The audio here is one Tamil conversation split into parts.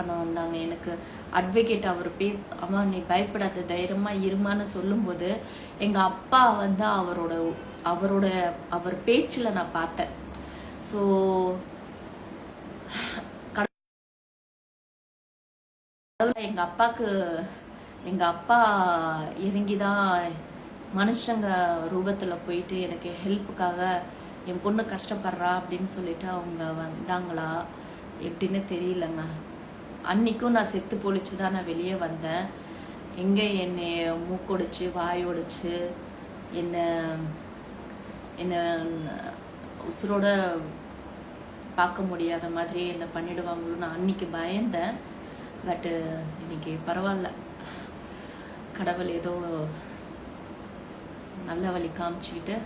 பண்ண வந்தாங்க. எனக்கு அட்வொகேட் அவர் பேஸ் அம்மா நீ பயப்படாத தைரியமா இருமான்னு சொல்லும்போது எங்க அப்பா வந்து அவரோட அவரோட அவர் பேச்சில் நான் பார்த்தேன். ஸோ எங்க அப்பாக்கு எங்க அப்பா இறங்கி தான் மனுஷங்க ரூபத்துல போயிட்டு எனக்கு ஹெல்ப்புக்காக என் பொண்ணு கஷ்டப்படுறா அப்படின்னு சொல்லிட்டு அவங்க வந்தாங்களா? எப்படின்னு தெரியலங்க. அன்னைக்கும் நான் செத்து பொழிச்சு தான் நான் வெளியே வந்தேன். எங்கே என்னை மூக்கொடிச்சு வாயொடிச்சு என்னை என்னை உசுரோட பார்க்க முடியாத மாதிரி என்னை பண்ணிடுவாங்களோ நான் அன்னைக்கு பயந்தேன். பட்டு இன்னைக்கு பரவாயில்ல. கடவுள் ஏதோ நல்ல வழி காமிச்சிக்கிட்டு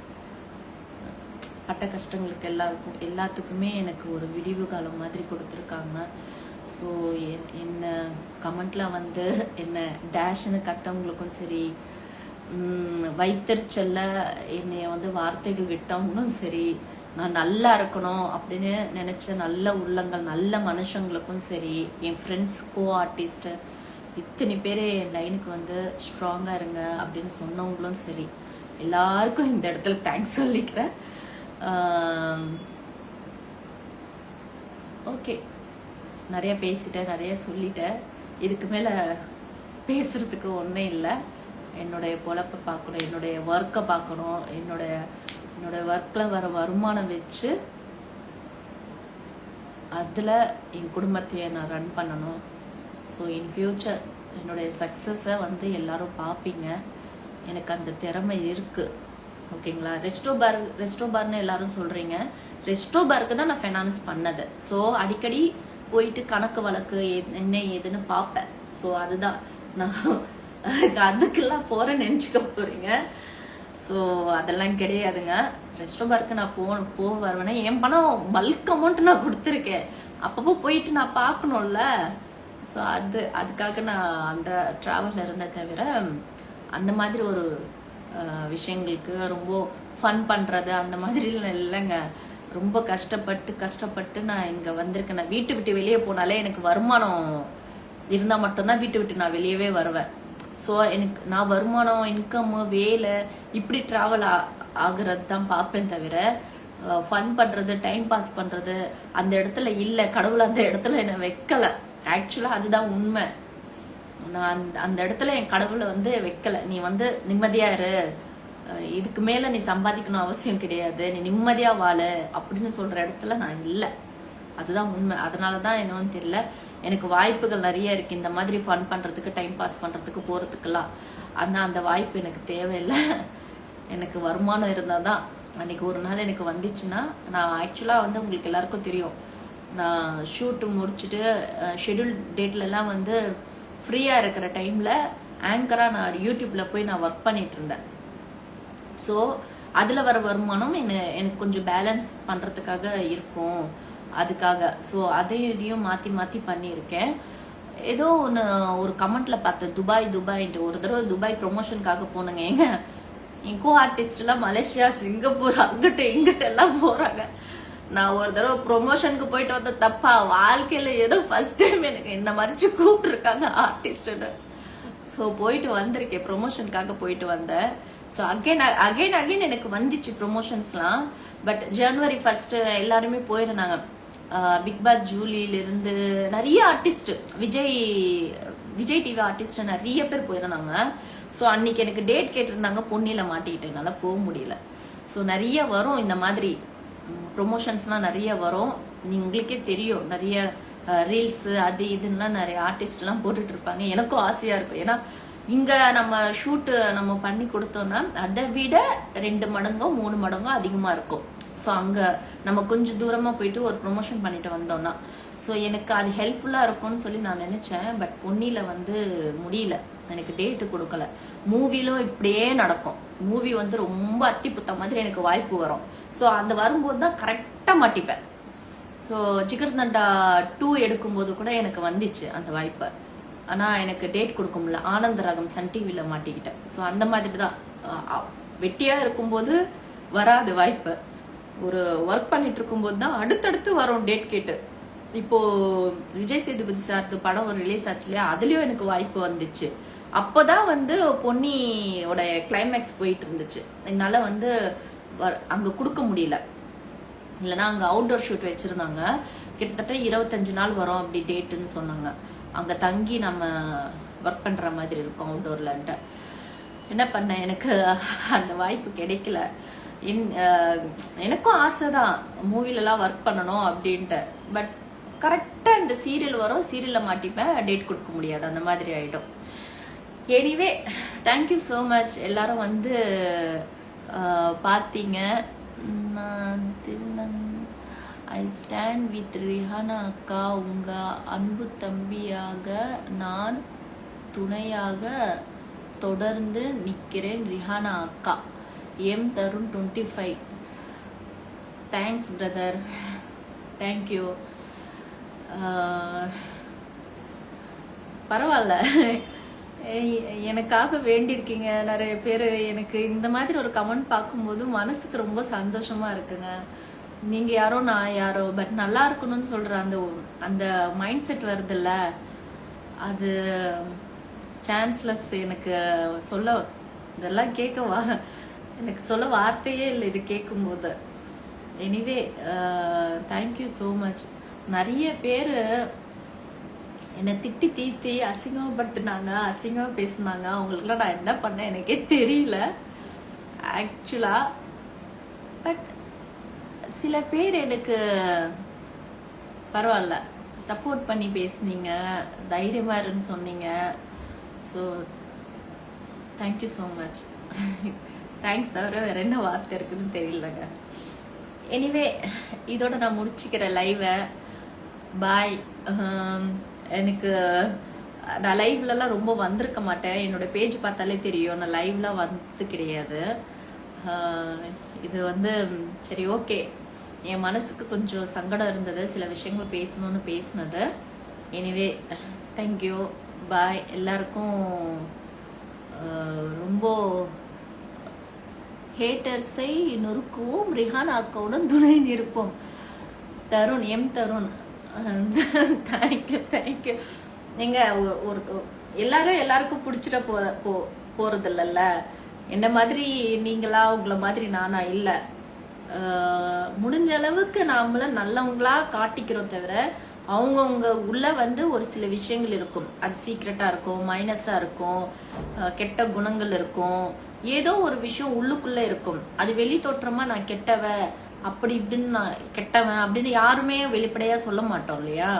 பட்ட கஷ்டங்களுக்கு எல்லாருக்கும் எல்லாத்துக்குமே எனக்கு ஒரு விடிவு காலம் மாதிரி கொடுத்துருக்காங்க. ஸோ என்ன கமெண்ட்ல வந்து என்ன டேஷ்னு கத்தவங்களுக்கும் சரி வைத்தறிச்சல்ல என்னைய வந்து வார்த்தைகள் விட்டவங்களும் சரி நான் நல்லா இருக்கணும் அப்படின்னு நினச்ச நல்ல உள்ளங்கள் நல்ல மனுஷங்களுக்கும் சரி என் ஃப்ரெண்ட்ஸ் கோ ஆர்டிஸ்ட் இத்தனை பேர் என் லைனுக்கு வந்து ஸ்ட்ராங்காக இருங்க அப்படின்னு சொன்னவங்களும் சரி. எல்லாருக்கும் இந்த இடத்துல தேங்க்ஸ் சொல்லிக்கிறேன். ஓகே நிறைய பேசிட்டேன் நிறைய சொல்லிட்டேன். இதுக்கு மேலே பேசுறதுக்கு ஒன்றும் இல்லை. என்னுடைய பொழப்பை பார்க்கணும் என்னுடைய ஒர்க்கை பார்க்கணும் என்னுடைய என்னுடைய ஒர்க்கில் வர வருமானம் வச்சு அதில் என் குடும்பத்தையே நான் ரன் பண்ணணும். ஸோ இன் ஃபியூச்சர் என்னுடைய சக்ஸஸை வந்து எல்லாரும் பார்ப்பீங்க. எனக்கு அந்த திறமை இருக்குது ஓகேங்களா? ரெஸ்டோ பார் ரெஸ்டோ பார்னு எல்லாரும் சொல்கிறீங்க ரெஸ்டோ பாருக்கு தான் நான் ஃபைனான்ஸ் பண்ணது. ஸோ அடிக்கடி போயிட்டு கணக்கு வழக்கு எ- என்ன ஏதுன்னு பார்ப்பேன். ஸோ அதுதான். நான் அதுக்கெல்லாம் போகிறேன்னு நினச்சிக்க போகிறீங்க ஸோ அதெல்லாம் கிடையாதுங்க. ரெஸ்டோ பார்க்கு நான் போ போக வருவேன்னா என் பணம் பல்க் அமௌண்ட் நான் கொடுத்துருக்கேன். அப்பப்போ போயிட்டு நான் பார்க்கணும்ல. ஸோ அது அதுக்காக நான் அந்த ட்ராவலில் இருந்த தவிர அந்த மாதிரி ஒரு விஷயங்களுக்கு ரொம்ப ஃபன் பண்ணுறது அந்த மாதிரிலாம் இல்லைங்க. ரொம்ப கஷ்டப்பட்டு கஷ்டப்பட்டு நான் இங்கே வந்திருக்கேன். நான் வீட்டு விட்டு வெளியே போனாலே எனக்கு வருமானம் இருந்தால் மட்டும்தான் வீட்டு விட்டு நான் வெளியவே வருவேன். ஸோ எனக்கு நான் வருமானம் இன்கம் வேலை இப்படி ட்ராவல் ஆகுறது தான் பார்ப்பேன் தவிர ஃபன் பண்ணுறது டைம் பாஸ் பண்ணுறது அந்த இடத்துல இல்லை கடவுள் அந்த இடத்துல என்னை வைக்கலை. ஆக்சுவலாக அதுதான் உண்மை. நான் அந்த அந்த இடத்துல என் கடவுளை வந்து வைக்கல. நீ வந்து நிம்மதியா இரு. இதுக்கு மேல நீ சம்பாதிக்கணும் அவசியம் கிடையாது. நீ நிம்மதியா வாழு அப்படின்னு சொல்ற இடத்துல நான் இல்லை. அதுதான் உண்மை. அதனால தான் என்னன்னு தெரியல. எனக்கு வாய்ப்புகள் நிறைய இருக்கு. இந்த மாதிரி ஃபன் பண்றதுக்கு டைம் பாஸ் பண்றதுக்கு போறதுக்கெல்லாம். ஆனா அந்த வாய்ப்பு எனக்கு தேவையில்லை. எனக்கு வருமானம் இருந்தால் தான் அன்னைக்கு ஒரு நாள் எனக்கு வந்துச்சுன்னா நான் ஆக்சுவலாக வந்து உங்களுக்கு எல்லாருக்கும் தெரியும். நான் ஷூட்டு முடிச்சுட்டு ஷெட்யூல் டேட்லலாம் வந்து ஃப்ரீயாக இருக்கிற டைமில் ஆங்கராக நான் யூடியூப்பில் போய் நான் ஒர்க் பண்ணிட்டு இருந்தேன். ஸோ அதில் வர வருமானம் என்ன எனக்கு கொஞ்சம் பேலன்ஸ் பண்ணுறதுக்காக இருக்கும். அதுக்காக. ஸோ அதையும் இதையும் மாற்றி மாற்றி பண்ணியிருக்கேன். ஏதோ ஒன்று ஒரு கமெண்ட்ல பார்த்தேன் துபாய் துபாய்ன்ட்டு. ஒரு தடவை துபாய் ப்ரொமோஷனுக்காக போனேங்க. எங்க என் கோ ஆர்டிஸ்ட்லாம் மலேசியா சிங்கப்பூர் அங்கிட்ட இங்கிட்ட எல்லாம் போகிறாங்க நான் ஒரு தடவை ப்ரொமோஷனுக்கு போயிட்டு வந்த தப்பா. வாழ்க்கையில் ஏதோ ஃபர்ஸ்ட் டைம் எனக்கு என்ன மறிச்சு கூப்பிட்டுருக்காங்க ஆர்டிஸ்ட்டுன்னு ஸோ போயிட்டு வந்திருக்கேன். ப்ரொமோஷனுக்காக போயிட்டு வந்தேன். ஸோ அகைன் அகைன் அகைன் எனக்கு வந்துச்சு ப்ரொமோஷன்ஸ்லாம் பட் ஜனவரி ஃபர்ஸ்ட் எல்லாருமே போயிருந்தாங்க. பிக் பாஸ் ஜூலியிலிருந்து நிறைய artist Vijay Vijay TV artist நிறைய பேர் போயிருந்தாங்க. ஸோ அன்னைக்கு எனக்கு டேட் கேட்டிருந்தாங்க பொன்னியில் மாட்டிக்கிட்டேன் என்னால் போக முடியல. ஸோ நிறைய வரும் இந்த மாதிரி. ப்ரொமோஷன்ஸ்லாம் நிறைய வரும். நீ உங்களுக்கே தெரியும் நிறைய ரீல்ஸ் அது இதுன்னா நிறைய ஆர்டிஸ்ட்லாம் போட்டுட்டு இருப்பாங்க. எனக்கும் ஆசையாக இருக்கும். ஏன்னா இங்கே நம்ம ஷூட்டு நம்ம பண்ணி கொடுத்தோம்னா அதை விட ரெண்டு மடங்கோ மூணு மடங்கோ அதிகமாக இருக்கும். ஸோ அங்கே நம்ம கொஞ்சம் தூரமாக போயிட்டு ஒரு ப்ரொமோஷன் பண்ணிட்டு வந்தோம்னா. ஸோ எனக்கு அது ஹெல்ப்ஃபுல்லாக இருக்கும்னு சொல்லி நான் நினச்சேன். பட் பொன்னியில் வந்து முடியல. எனக்கு டேட்டு கொடுக்கல. மூவிலும் இப்படியே நடக்கும். மூவி வந்து ரொம்ப அத்தி புத்த மாதிரி எனக்கு வாய்ப்பு வரும். ஸோ அந்த வரும்போது தான் கரெக்டாக மாட்டிப்பேன். ஸோ சிக்கர் தண்டா டூ எடுக்கும்போது கூட எனக்கு வந்துச்சு அந்த வாய்ப்பை. ஆனால் எனக்கு டேட் கொடுக்க முடியல ஆனந்த ராகம் சன் டிவியில் மாட்டிக்கிட்டேன். ஸோ அந்த மாதிரி தான். வெட்டியாக இருக்கும்போது வராது வாய்ப்பு. ஒரு ஒர்க் பண்ணிட்டு இருக்கும்போது தான் அடுத்தடுத்து வரும் டேட் கேட்டு. இப்போ விஜய் சேதுபதி சார்த்து படம் ஒரு ரிலீஸ் ஆச்சு இல்லையா? அதுலயும் எனக்கு வாய்ப்பு வந்துச்சு. அப்போதான் வந்து பொன்னியோட கிளைமேக்ஸ் போயிட்டு இருந்துச்சு என்னால வந்து வ- அங்க கொடுக்க முடியல. இல்லைன்னா அங்கே அவுட்டோர் ஷூட் வச்சுருந்தாங்க. கிட்டத்தட்ட இருபத்தஞ்சு நாள் வரும் அப்படி டேட்டுன்னு சொன்னாங்க. அங்கே தங்கி நம்ம ஒர்க் பண்ணுற மாதிரி இருக்கும் அவுட்டோர்லன்ட்டு என்ன பண்ணேன் எனக்கு அந்த வாய்ப்பு கிடைக்கல. இன் எனக்கும் ஆசை தான் மூவிலலாம் ஒர்க் பண்ணணும் அப்படின்ட்டு. பட் கரெக்டாக இந்த சீரியல் வரும் சீரியலில் மாட்டிப்பேன் டேட் கொடுக்க முடியாது அந்த மாதிரி ஆகிடும் எனிவே தேங்க்யூ ஸோ மச் எல்லாரும் வந்து பார்த்தீங்க நான் திருநங்க ஐ ஸ்டாண்ட் வித் ரிஹானா அக்கா உங்க அன்பு தம்பியாக நான் துணையாக தொடர்ந்து நிற்கிறேன் ரிஹானா அக்கா. M Tarun twenty five thanks brother thank you பரவாயில்ல. எனக்காக வேண்டியிருக்கீங்க நிறைய பேர். எனக்கு இந்த மாதிரி ஒரு கமெண்ட் பார்க்கும்போது மனசுக்கு ரொம்ப சந்தோஷமா இருக்குங்க. நீங்க யாரோ நான் யாரோ பட் நல்லா இருக்கணும்னு சொல்ற அந்த அந்த மைண்ட் செட் வருதுல்ல அது சான்ஸ்லெஸ் எனக்கு சொல்ல இதெல்லாம் கேட்கவா எனக்கு சொல்ல வார்த்தையே இல்லை இது கேட்கும்போது எனிவே தேங்க்யூ ஸோ மச் நிறைய பேர் என்னை திட்டி தீத்தி அசிங்கப்படுத்தினாங்க அசிங்கமாக பேசினாங்க. அவங்களுக்குலாம் நான் என்ன பண்ணேன்? எனக்கே தெரியல ஆக்சுவலாக பட் சில பேர் எனக்கு பரவாயில்ல. சப்போர்ட் பண்ணி பேசுனீங்க. தைரியமா இருன்னு சொன்னீங்க. So thank you so much thanks தவிர வேற என்ன வார்த்தை இருக்குன்னு தெரியலங்க. எனிவே இதோட நான் முடிச்சுக்கிறேன் லைவை பாய் um, எனக்கு நான் லைவ்லலாம் ரொம்ப வந்திருக்க மாட்டேன். என்னோட பேஜ் பார்த்தாலே தெரியும். நான் லைவ்லாம் வந்து கிடையாது. Uh, இது வந்து சரி ஓகே என் மனசுக்கு கொஞ்சம் சங்கடம் இருந்தது. சில விஷயங்கள் பேசணும்னு பேசினது. எனிவே தேங்க்யூ பாய் எல்லாருக்கும் ரொம்ப ஹேட்டர்ஸை நொறுக்குவோம். ரிஹான் அக்காவுடன் துணை நிற்போம். Tarun M Tarun. Thank you thank you நீங்க ஒரு எல்லாரும் எல்லாருக்கும் பிடிச்சிட போ போ போறது இல்லைல்ல என்ன மாதிரி நீங்களா? உங்களை மாதிரி நானா? இல்லை. முடிஞ்ச அளவுக்கு நாமள நல்லவங்களா காட்டிக்கிறோம் தவிர அவங்கவுங்க உள்ள வந்து ஒரு சில விஷயங்கள் இருக்கும். அது சீக்ரெட்டா இருக்கும் மைனஸா இருக்கும் கெட்ட குணங்கள் இருக்கும். ஏதோ ஒரு விஷயம் உள்ளுக்குள்ள இருக்கும். அது வெளி தோற்றமா நான் கெட்டவ அப்படி இப்படின்னு நான் கெட்டவன் அப்படின்னு யாருமே வெளிப்படையா சொல்ல மாட்டோம் இல்லையா?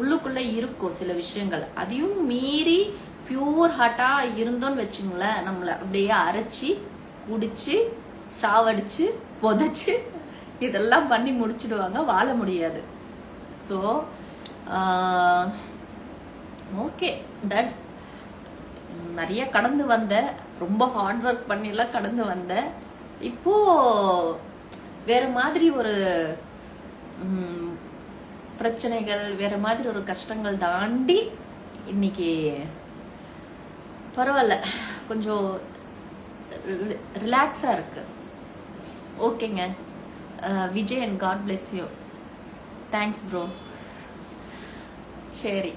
உள்ளுக்குள்ள இருக்கும் சில விஷயங்கள். அதையும் மீறி பியூர் ஹார்ட்டா இருந்தோம்னு வச்சுங்களேன் நம்மள அப்படியே அரைச்சி குடிச்சு சாவடிச்சு புதைச்சி இதெல்லாம் பண்ணி முடிச்சிடுவாங்க. வாழ முடியாது. ஸோ ஓகே தட் நிறைய கடந்து வந்தேன் ரொம்ப ஹார்ட் ஒர்க் பண்ணிலாம் கடந்து வந்தேன் இப்போ வேற மாதிரி ஒரு பிரச்சனைகள் வேற மாதிரி ஒரு கஷ்டங்கள் தாண்டி இன்னைக்கு பரவாயில்ல. கொஞ்சம் ரிலாக்ஸாக இருக்குது ஓகேங்க. Vijay and God bless you thanks bro சரி.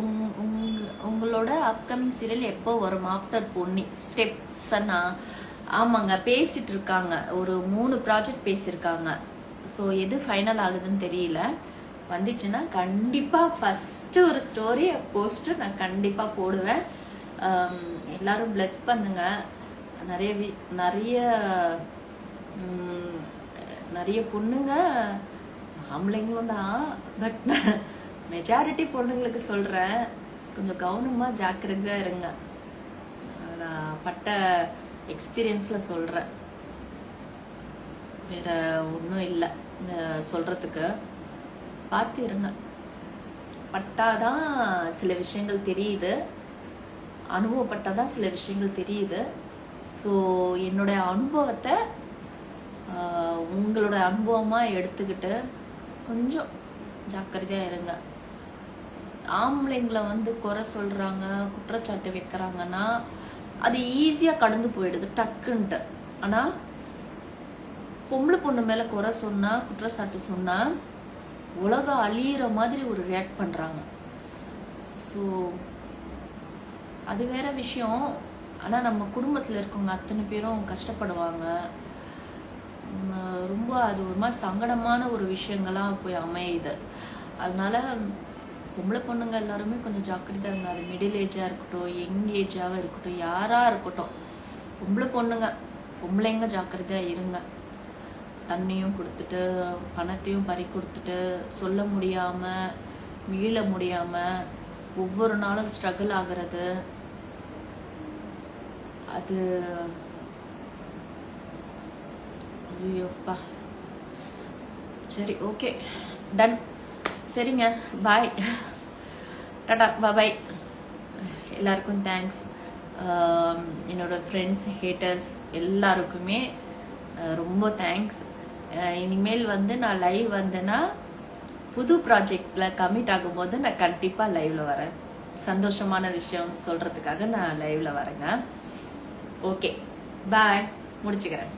உங்- உங்களோட அப்கமிங் சீரியல் எப்போ வரும்? ஆஃப்டர் பொன்னி ஸ்டெப்ஸ்னா ஆமாங்க பேசிட்டு இருக்காங்க ஒரு மூணு ப்ராஜெக்ட் பேசியிருக்காங்க. ஸோ எது ஃபைனல் ஆகுதுன்னு தெரியல. வந்துச்சுன்னா கண்டிப்பாக ஃபஸ்ட்டு ஒரு ஸ்டோரியை போஸ்ட்டு நான் கண்டிப்பாக போடுவேன். எல்லாரும் ப்ளெஸ் பண்ணுங்கள் நிறைய வி நிறைய நிறைய பொண்ணுங்க ஆம்பளைங்களும் தான். பட் மெஜாரிட்டி பொண்ணுங்களுக்கு சொல்கிறேன் கொஞ்சம் கவனமாக ஜாக்கிரதையாக இருங்க. நான் பட்ட எக்ஸ்பீரியன்ஸில் சொல்கிறேன் வேற ஒன்றும் இல்லை சொல்கிறதுக்கு பார்த்து இருங்க. பட்டாதான் சில விஷயங்கள் தெரியுது. அனுபவப்பட்டாதான் சில விஷயங்கள் தெரியுது. ஸோ என்னுடைய அனுபவத்தை உங்களோட அனுபவமாக எடுத்துக்கிட்டு கொஞ்சம் ஜாக்கிரதையாக இருங்க. ஆம்பளைங்களை வந்து குறை சொல்கிறாங்க குற்றச்சாட்டு வைக்கிறாங்கன்னா அது ஈஸியாக கடந்து போயிடுது டக்குன்ட்டு. ஆனால் பொம்பளை பொண்ணு மேலே குறை சொன்னால் குற்றச்சாட்டு சொன்னால் உலகம் அழியிற மாதிரி ஒரு ரியாக்ட் பண்ணுறாங்க ஸோ அது வேற விஷயம். ஆனால் நம்ம குடும்பத்தில் இருக்கவங்க அத்தனை பேரும் கஷ்டப்படுவாங்க. ரொம்ப அது ஒரு மாதிரி சங்கடமான ஒரு விஷயங்களாக போய் அமையுது. அதனால பொம்பளை பொண்ணுங்க எல்லாருமே கொஞ்சம் ஜாக்கிரதையாக இருங்க அது மிடில் ஏஜாக இருக்கட்டும் யங் ஏஜாக இருக்கட்டும் யாராக இருக்கட்டும் பொம்பளை பொண்ணுங்க பொம்பளைங்க ஜாக்கிரதையாக இருங்க. தண்ணியும் கொடுத்துட்டு பணத்தையும் பறி கொடுத்துட்டு சொல்ல முடியாமல் மீள முடியாமல் ஒவ்வொரு நாளும் ஸ்ட்ரகிள் ஆகிறது அது ஐயோப்பா சரி ஓகே டன் சரிங்க பாய் டாடா பாய் எல்லாருக்கும் தேங்க்ஸ் um, என்னோட ஃப்ரெண்ட்ஸ் ஹேட்டர்ஸ் எல்லாருக்குமே uh, ரொம்ப தேங்க்ஸ் uh, இனிமேல் வந்து நான் லைவ் வந்தேன்னா புது ப்ராஜெக்டில் கமிட் ஆகும்போது நான் கண்டிப்பாக லைவில் வரேன். சந்தோஷமான விஷயம் சொல்கிறதுக்காக நான் லைவில் வரேங்க. ஓகே பாய் முடிச்சுக்கிறேன்.